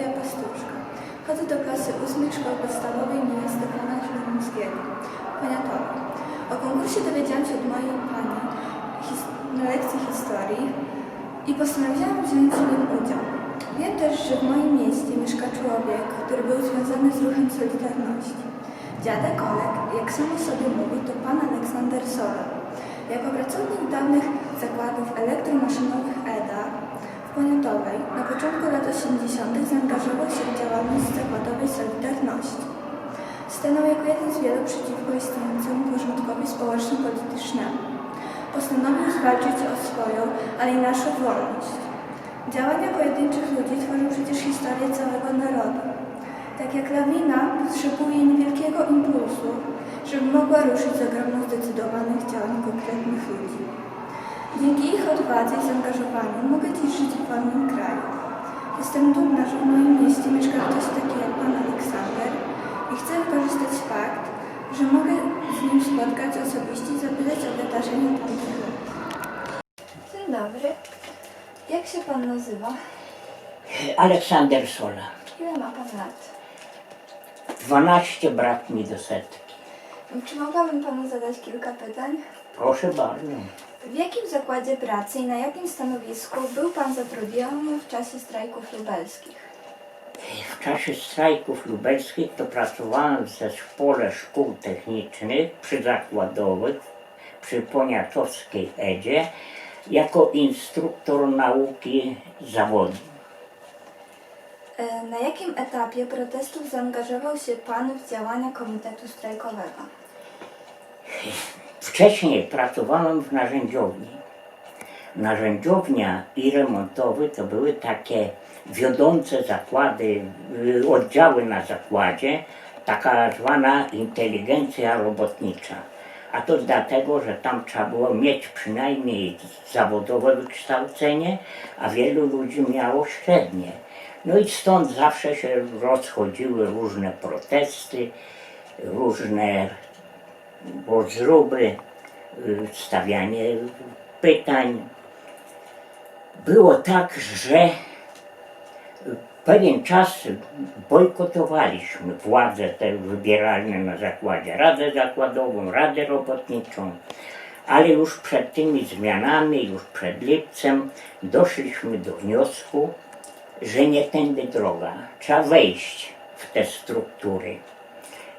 Sofia Pastuszka. Chodzę do klasy ósmej szkoły podstawowej imienia Stefana Żeromskiego, Poniatowa. O konkursie dowiedziałam się od mojej pani na lekcji historii i postanowiłam wziąć w nim udział. Wiem też, że w moim mieście mieszka człowiek, który był związany z ruchem Solidarności. Dziadek Olek, jak sam o sobie mówi, to pan Aleksander Sola. Jako pracownik dawnych zakładów elektromaszynowych EDA w Poniatowej na początku lat 80. zaangażował się w działalność zakładowej Solidarności. Stanął jako jeden z wielu przeciwko istniejącemu porządkowi społeczno-politycznemu. Postanowił zwalczyć o swoją, ale i naszą wolność. Działania pojedynczych ludzi tworzą przecież historię całego narodu. Tak jak lawina potrzebuje niewielkiego impulsu, żeby mogła ruszyć z ogromną zdecydowanych działań konkretnych ludzi. Dzięki ich odwadze i zaangażowaniu mogę dziś żyć w wolnym kraju. Jestem dumna, że w moim mieście mieszka ktoś taki jak pan Aleksander i chcę wykorzystać fakt, że mogę z nim spotkać osobiście i zapytać o wydarzenia tamtych lat. Dzień dobry. Jak się pan nazywa? Aleksander Sola. Ile ma pan lat? 12 brak mi do setki. Czy mogłabym panu zadać kilka pytań? Proszę bardzo. W jakim zakładzie pracy i na jakim stanowisku był pan zatrudniony w czasie strajków lubelskich? W czasie strajków lubelskich to pracowałem w zespole szkół technicznych przyzakładowych przy Poniatowskiej Edzie jako instruktor nauki zawodu. E, Na jakim etapie protestów zaangażował się pan w działania Komitetu Strajkowego? Wcześniej pracowałem w narzędziowni. Narzędziownia i remontowy to były takie wiodące zakłady, y, oddziały na zakładzie, taka zwana inteligencja robotnicza. A to dlatego, że tam trzeba było mieć przynajmniej zawodowe wykształcenie, a wielu ludzi miało średnie. No i stąd zawsze się rozchodziły różne protesty, różne rozruby, y, stawianie pytań. Było tak, że pewien czas bojkotowaliśmy władze te wybieralne na zakładzie, Radę Zakładową, Radę Robotniczą, ale już przed tymi zmianami, już przed lipcem doszliśmy do wniosku, że nie tędy droga. Trzeba wejść w te struktury.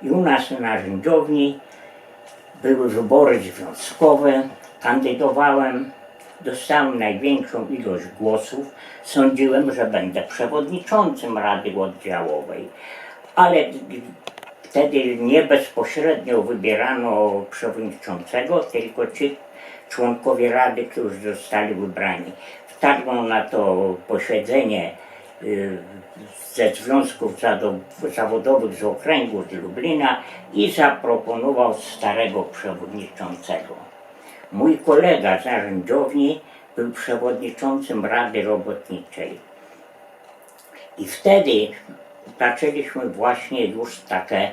I u nas na narzędziowni były wybory związkowe, kandydowałem, dostałem największą ilość głosów. Sądziłem, że będę przewodniczącym Rady Oddziałowej, ale wtedy nie bezpośrednio wybierano przewodniczącego, tylko ci członkowie Rady, którzy zostali wybrani. Wtargnął na to posiedzenie ze związków zawodowych z okręgu z Lublina i zaproponował starego przewodniczącego. Mój kolega z był przewodniczącym Rady Robotniczej. I wtedy zaczęliśmy właśnie już takie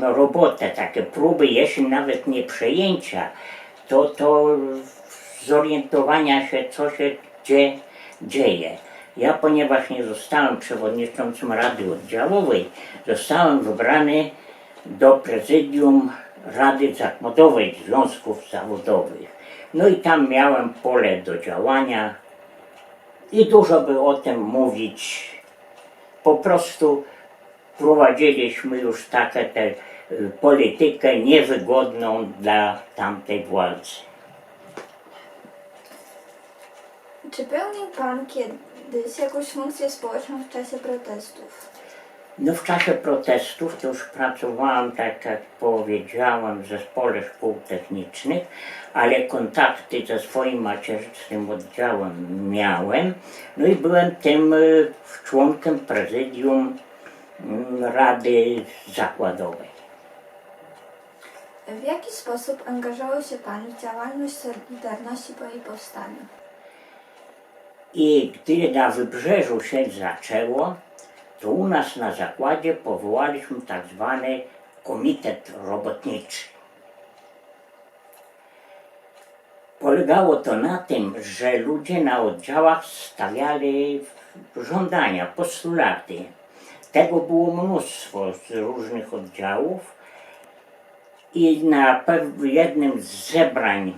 no, robotę, takie próby, jeśli nawet nie przejęcia, to, to zorientowania się, co się gdzie dzieje. Ja, ponieważ nie zostałem przewodniczącym Rady Oddziałowej, zostałem wybrany do prezydium Rady Zakładowej Związków Zawodowych. No i tam miałem pole do działania i dużo by o tym mówić. Po prostu prowadziliśmy już taką y, politykę niewygodną dla tamtej władzy. Czy pełnił pan kiedyś jakąś funkcję społeczną w czasie protestów? No w czasie protestów to już pracowałam, tak jak powiedziałam, w zespole szkół technicznych, ale kontakty ze swoim macierzystym oddziałem miałem. No i byłem tym y, członkiem prezydium mm, Rady Zakładowej. W jaki sposób angażował się pan w działalność Solidarności po jej powstaniu? I gdy na wybrzeżu się zaczęło, to u nas na zakładzie powołaliśmy tak zwany komitet robotniczy. Polegało to na tym, że ludzie na oddziałach stawiali żądania, postulaty. Tego było mnóstwo z różnych oddziałów i na jednym z zebrań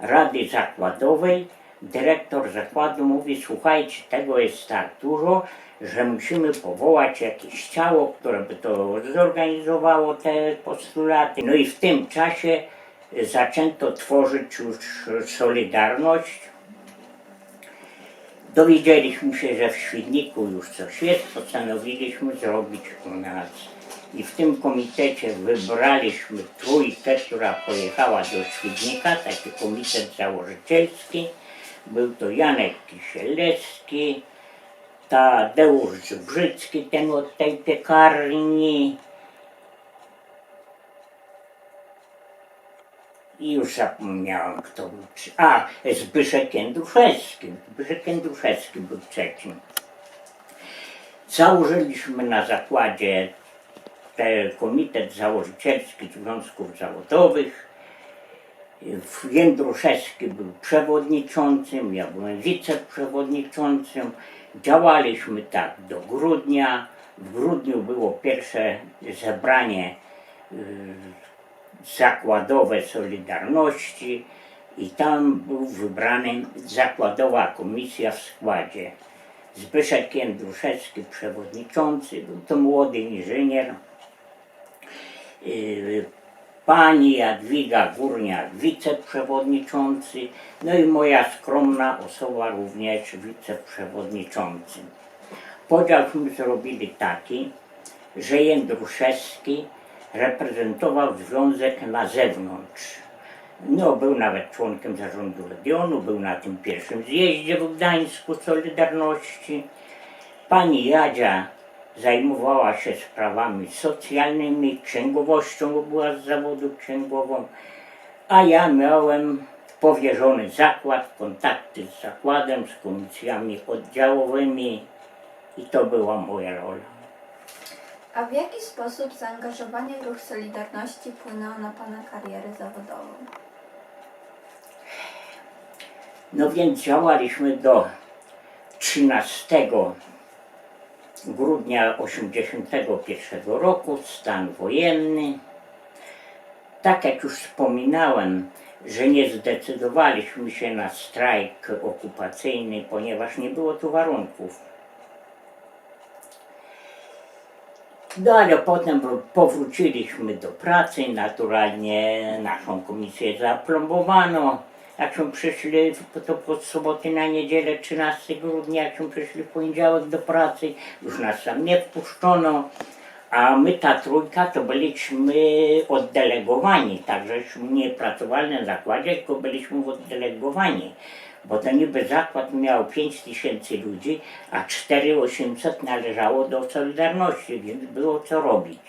Rady Zakładowej dyrektor zakładu mówi, słuchajcie, tego jest tak dużo, że musimy powołać jakieś ciało, które by to zorganizowało te postulaty. No i w tym czasie zaczęto tworzyć już Solidarność. Dowiedzieliśmy się, że w Świdniku już coś jest, postanowiliśmy zrobić u nas. I w tym komitecie wybraliśmy trójkę, która pojechała do Świdnika, taki komitet założycielski. Był to Janek Kisielewski, Tadeusz Brzycki, ten od tej piekarni. I już zapomniałem, kto był. trze- A, Zbyszek Jędruszewski. Zbyszek Jędruszewski był trzecim. Założyliśmy na zakładzie te komitet założycielski związków zawodowych. Jędruszewski był przewodniczącym, ja byłem wiceprzewodniczącym. Działaliśmy tak do grudnia. W grudniu było pierwsze zebranie y, zakładowe Solidarności i tam był wybrany zakładowa komisja w składzie. Zbyszek Jędruszewski przewodniczący, był to młody inżynier. Yy, Pani Jadwiga Górniak wiceprzewodniczący, no i moja skromna osoba również wiceprzewodniczącym. Podziałśmy zrobili taki, że Jędruszewski reprezentował związek na zewnątrz. No, był nawet członkiem zarządu Legionu, był na tym pierwszym zjeździe w Gdańsku Solidarności. Pani Jadzia zajmowała się sprawami socjalnymi, księgowością, bo była z zawodu księgową, a ja miałem powierzony zakład, kontakty z zakładem, z komisjami oddziałowymi i to była moja rola. A w jaki sposób zaangażowanie w ruch Solidarności wpłynęło na Pana karierę zawodową? No więc działaliśmy do 13 grudnia 1981 roku, stan wojenny. Tak jak już wspominałem, że nie zdecydowaliśmy się na strajk okupacyjny, ponieważ nie było tu warunków. No ale potem wró- powróciliśmy do pracy, naturalnie naszą komisję zaplombowano. Jakśmy przyszli to pod soboty na niedzielę 13 grudnia, jakśmy przyszli w poniedziałek do pracy, już nas tam nie wpuszczono. A my ta trójka to byliśmy oddelegowani, także nie pracowali na zakładzie, tylko byliśmy oddelegowani. Bo to niby zakład miał 5 tysięcy ludzi, a 4800 należało do Solidarności, więc było co robić.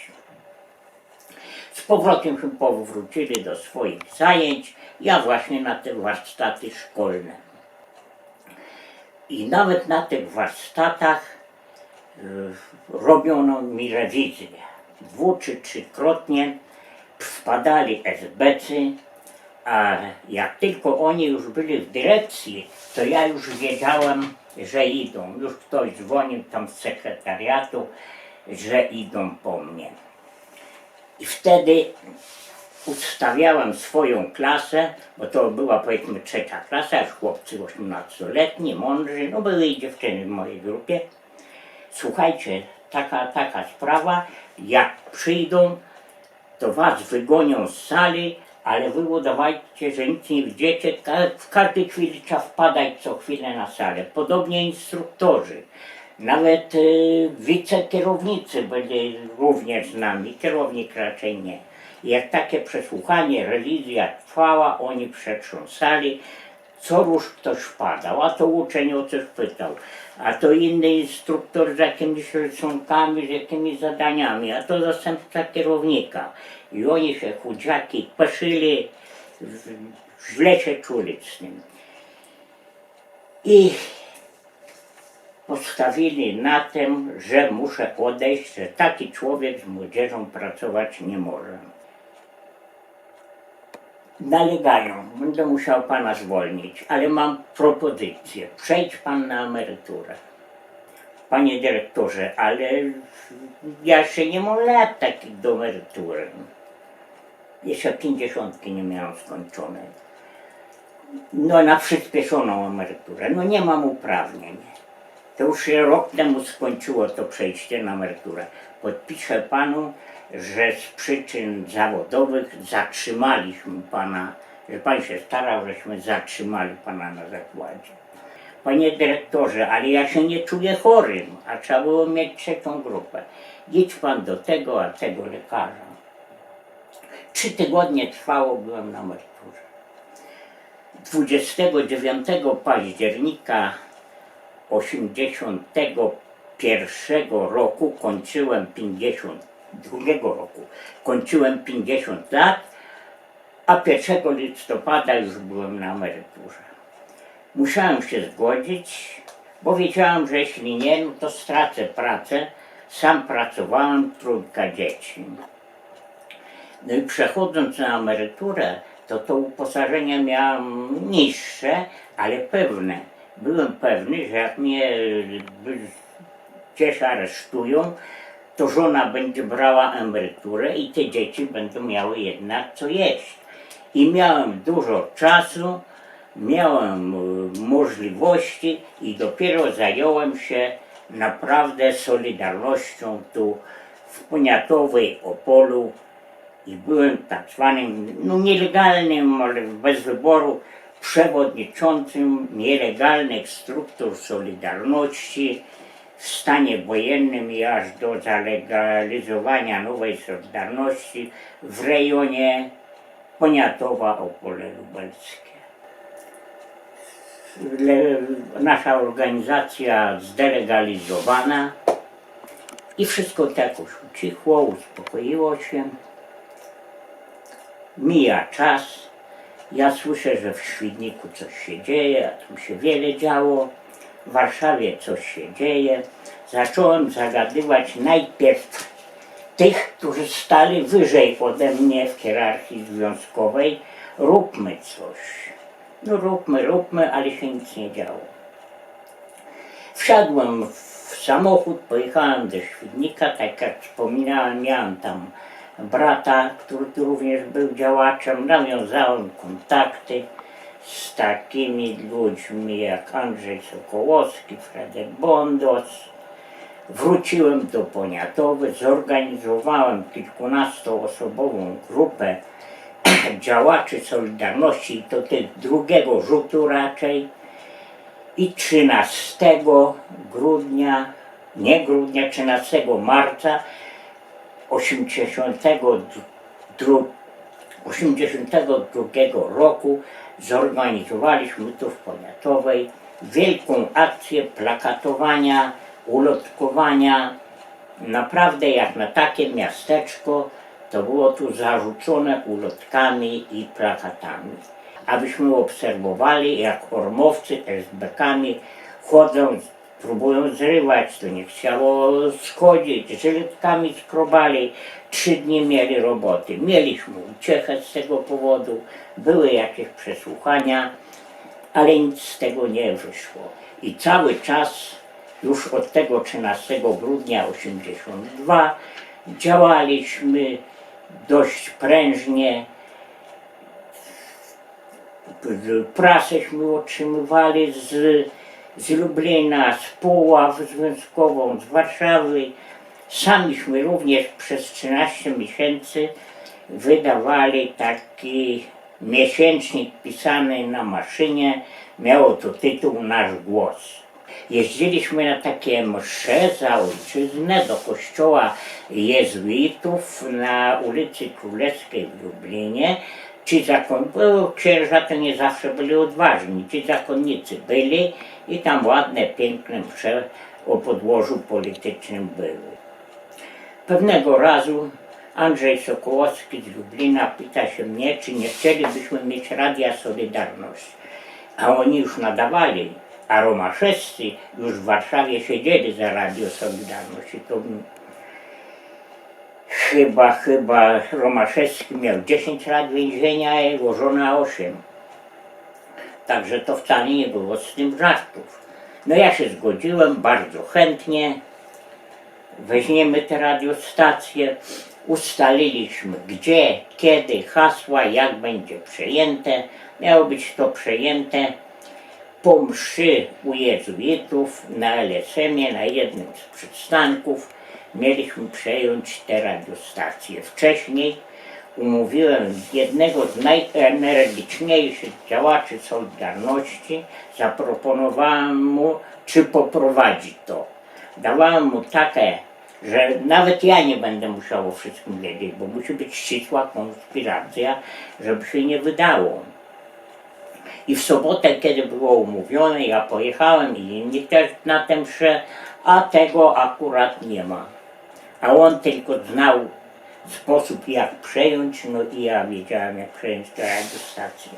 Z powrotem się powrócili do swoich zajęć, ja właśnie na te warsztaty szkolne. I nawet na tych warsztatach y, robiono mi rewizję. Dwu czy trzykrotnie wpadali SBcy, a jak tylko oni już byli w dyrekcji, to ja już wiedziałem, że idą. Już ktoś dzwonił tam z sekretariatu, że idą po mnie. I wtedy ustawiałem swoją klasę, bo to była powiedzmy trzecia klasa, już chłopcy 18-letni, mądrzy, no były i dziewczyny w mojej grupie. Słuchajcie, taka, taka sprawa, jak przyjdą, to was wygonią z sali, ale wy udawajcie, że nic nie widzicie, w każdej chwili trzeba wpadać co chwilę na salę. Podobnie instruktorzy. Nawet y, wicekierownicy byli również z nami, kierownik raczej nie. Jak takie przesłuchanie, rewizja trwała, oni przetrząsali, co róż ktoś wpadał, a to uczeń o coś pytał, a to inny instruktor z jakimiś rysunkami, z jakimiś zadaniami, a to zastępca kierownika. I oni się chudziaki peszyli, źle się czuli z tym. I postawili na tym, że muszę odejść, że taki człowiek z młodzieżą pracować nie może. Nalegają, będę musiał pana zwolnić, ale mam propozycję. Przejdź pan na emeryturę. Panie dyrektorze, ale ja jeszcze nie mam takich do emerytury. Jeszcze pięćdziesiątki nie miałam skończonej. No na przyspieszoną emeryturę. No nie mam uprawnień. To już się rok temu skończyło to przejście na emeryturę. Podpiszę panu, że z przyczyn zawodowych zatrzymaliśmy pana, że pan się starał, żeśmy zatrzymali pana na zakładzie. Panie dyrektorze, ale ja się nie czuję chorym, a trzeba było mieć trzecią grupę. Idź pan do tego, a tego lekarza. Trzy tygodnie trwało, byłem na emeryturze. 29 października 81 roku kończyłem 52 roku kończyłem 50 lat, a 1 listopada już byłem na emeryturze. Musiałem się zgodzić, bo wiedziałem, że jeśli nie, no to stracę pracę. Sam pracowałem, trójka dzieci. No i przechodząc na emeryturę, to to uposażenie miałem niższe, ale pewne. Byłem pewny, że jak mnie gdzieś aresztują, to żona będzie brała emeryturę i te dzieci będą miały jednak co jeść. I miałem dużo czasu, miałem y, możliwości i dopiero zająłem się naprawdę solidarnością tu w Poniatowej, Opolu i byłem tak zwanym, no nielegalnym, ale bez wyboru, przewodniczącym nielegalnych struktur Solidarności w stanie wojennym i aż do zalegalizowania nowej Solidarności w rejonie Poniatowa, Opole Lubelskie. Nasza organizacja zdelegalizowana i wszystko jakoś ucichło, uspokoiło się. Mija czas, ja słyszę, że w Świdniku coś się dzieje, a tam się wiele działo. W Warszawie coś się dzieje. Zacząłem zagadywać najpierw tych, którzy stali wyżej ode mnie w hierarchii związkowej. Róbmy coś. No róbmy, róbmy, ale się nic nie działo. Wsiadłem w samochód, pojechałem do Świdnika, tak jak wspominałem, miałem tam brata, który tu również był działaczem, nawiązałem kontakty z takimi ludźmi jak Andrzej Sokołowski, Fredek Bondos. Wróciłem do Poniatowy, zorganizowałem kilkunastoosobową grupę działaczy Solidarności, to tych drugiego rzutu raczej. I 13 grudnia, nie grudnia, 13 marca 82, 82 roku zorganizowaliśmy tu w Poniatowej wielką akcję plakatowania, ulotkowania. Naprawdę jak na takie miasteczko to było tu zarzucone ulotkami i plakatami. Abyśmy obserwowali jak ormowcy SB-kami chodzą, próbują zrywać, to nie chciało schodzić, żyletkami skrobali, trzy dni mieli roboty. Mieliśmy uciechę z tego powodu, były jakieś przesłuchania, ale nic z tego nie wyszło. I cały czas, już od tego 13 grudnia 82, działaliśmy dość prężnie. Prasęśmy otrzymywali z, z Lublina, z Puław Związkową, z Warszawy. Samiśmy również przez 13 miesięcy wydawali taki miesięcznik pisany na maszynie. Miało to tytuł Nasz Głos. Jeździliśmy na takie msze za ojczyznę do kościoła jezuitów na ulicy Królewskiej w Lublinie. Ci zakon... bo księża to nie zawsze byli odważni, ci zakonnicy byli i tam ładne, piękne msze o podłożu politycznym były. Pewnego razu Andrzej Sokołowski z Lublina pyta się mnie, czy nie chcielibyśmy mieć Radia Solidarność. A oni już nadawali, a Romaszewscy już w Warszawie siedzieli za Radio Solidarność. I to chyba, chyba Romaszewski miał 10 lat więzienia, a jego żona 8. Także to wcale nie było z tym żartów. No ja się zgodziłem bardzo chętnie. Weźmiemy te radiostacje. Ustaliliśmy gdzie, kiedy, hasła, jak będzie przejęte. Miało być to przejęte po mszy u jezuitów na LSM-ie, na jednym z przystanków. Mieliśmy przejąć te radiostacje. Wcześniej umówiłem jednego z najenergiczniejszych działaczy Solidarności, zaproponowałem mu, czy poprowadzi to. Dawałem mu takie, że nawet ja nie będę musiał o wszystkim wiedzieć, bo musi być ścisła konspiracja, żeby się nie wydało. I w sobotę, kiedy było umówione, ja pojechałem i inni też na tę mszę, a tego akurat nie ma. A on tylko znał sposób jak przejąć, no i ja wiedziałem jak przejąć tę radiostację.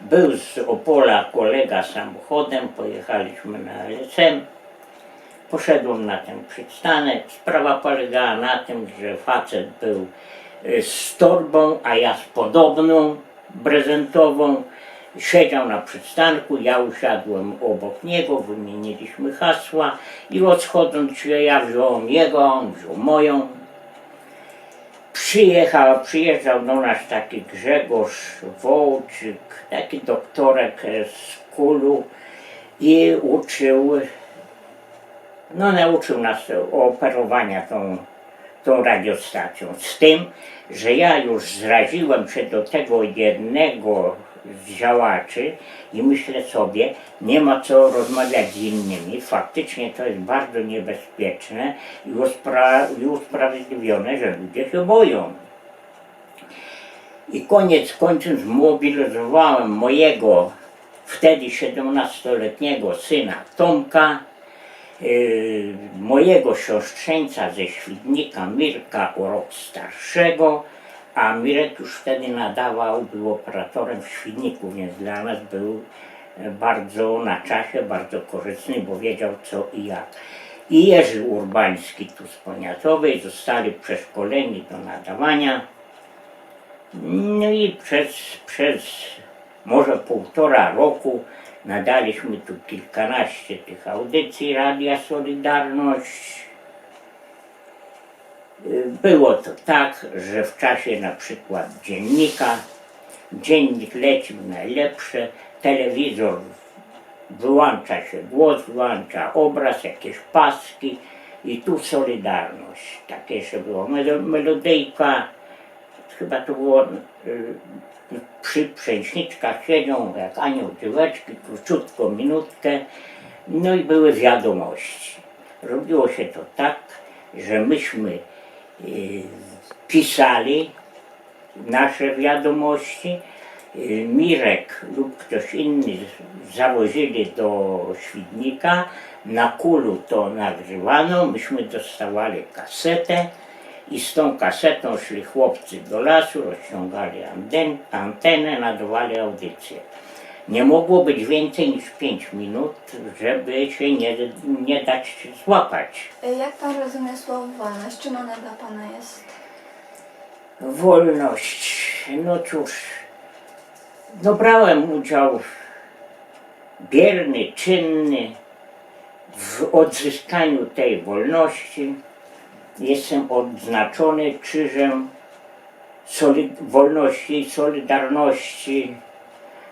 Był z Opola kolega samochodem, pojechaliśmy na LSM. Poszedłem na ten przystanek. Sprawa polegała na tym, że facet był y, z torbą, a ja z podobną prezentową. Siedział na przystanku, ja usiadłem obok niego, wymieniliśmy hasła i odchodząc się ja wziąłem jego, on wziął moją. Przyjechał, przyjeżdżał do nas taki Grzegorz Wołczyk, taki doktorek z Kulu i uczył, no nauczył nas operowania tą, tą radiostacją. Z tym, że ja już zraziłem się do tego jednego działaczy i myślę sobie, nie ma co rozmawiać z innymi. Faktycznie to jest bardzo niebezpieczne i, uspra- i usprawiedliwione, że ludzie się boją. I koniec końców zmobilizowałem mojego wtedy 17-letniego syna Tomka, yy, mojego siostrzeńca ze Świdnika Mirka o rok starszego, a Mirek już wtedy nadawał, był operatorem w Świdniku, więc dla nas był e, bardzo na czasie, bardzo korzystny, bo wiedział co i jak. I Jerzy Urbański tu z Poniatowej zostali przeszkoleni do nadawania. No i przez, przez może półtora roku nadaliśmy tu kilkanaście tych audycji Radia Solidarność. Było to tak, że w czasie na przykład dziennika, dziennik lecił najlepsze, telewizor wyłącza się głos, wyłącza obraz, jakieś paski i tu Solidarność. Takie jeszcze było. Melo- Melodyjka, chyba to było y, przy przęśniczkach siedzą jak anioł dzieweczki, króciutko, minutkę, no i były wiadomości. Robiło się to tak, że myśmy pisali nasze wiadomości, y, Mirek lub ktoś inny zawozili do Świdnika, na kulu to nagrywano, myśmy dostawali kasetę i z tą kasetą szli chłopcy do lasu, rozciągali antenę, nadawali audycję. Nie mogło być więcej niż 5 minut, żeby się nie, nie dać złapać. Jak pan rozumie słowo wolność? Czym ona dla pana jest? Wolność. No cóż, no brałem udział bierny, czynny w odzyskaniu tej wolności. Jestem odznaczony krzyżem soli- wolności i solidarności,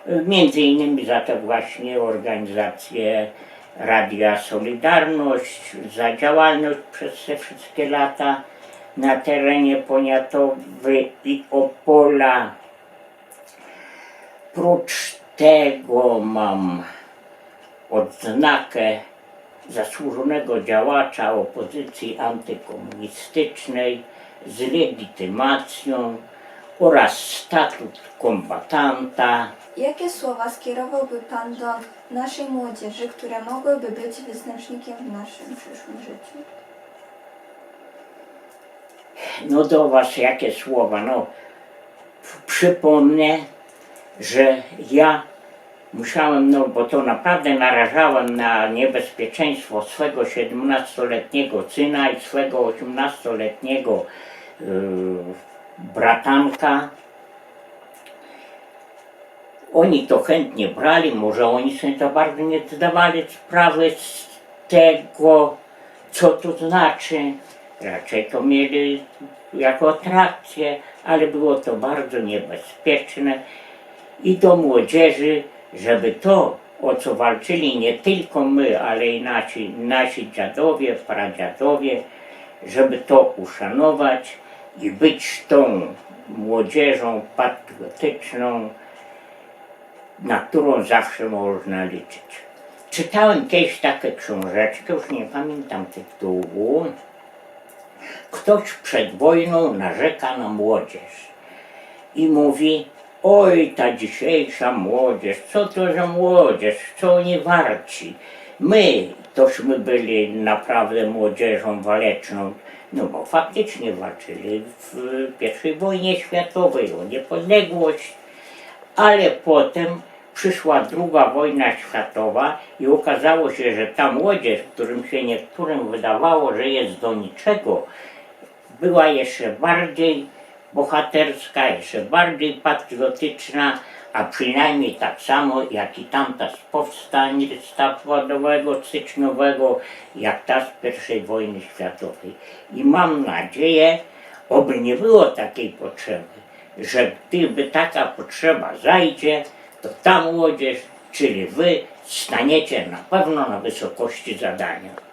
między innymi za tę właśnie organizację Radia Solidarność, za działalność przez te wszystkie lata na terenie Poniatowy i Opola. Prócz tego mam odznakę zasłużonego działacza opozycji antykomunistycznej z legitymacją oraz statut kombatanta. Jakie słowa skierowałby pan do naszej młodzieży, które mogłyby być wyznacznikiem w naszym przyszłym życiu? No do Was jakie słowa? No, przypomnę, że ja musiałem, no bo to naprawdę narażałem na niebezpieczeństwo swego 17-letniego syna i swego 18-letniego yy, bratanka. Oni to chętnie brali, może oni sobie to bardzo nie zdawali sprawy z tego, co to znaczy. Raczej to mieli jako atrakcję, ale było to bardzo niebezpieczne i do młodzieży, żeby to, o co walczyli nie tylko my, ale i nasi, nasi dziadowie, pradziadowie, żeby to uszanować i być tą młodzieżą patriotyczną, na którą zawsze można liczyć. Czytałem kiedyś taką książeczkę, już nie pamiętam tytułu. Ktoś przed wojną narzeka na młodzież i mówi: Oj, ta dzisiejsza młodzież, co to za młodzież, co oni warci? My tośmy byli naprawdę młodzieżą waleczną, no bo faktycznie walczyli w I wojnie światowej o niepodległość, ale potem przyszła druga wojna światowa i okazało się, że ta młodzież, którym się niektórym wydawało, że jest do niczego, była jeszcze bardziej bohaterska, jeszcze bardziej patriotyczna, a przynajmniej tak samo jak i tamta z powstania listopadowego, styczniowego, jak ta z I wojny światowej. I mam nadzieję, oby nie było takiej potrzeby, że gdyby taka potrzeba zajdzie, to ta młodzież, czyli wy, staniecie na pewno na wysokości zadania.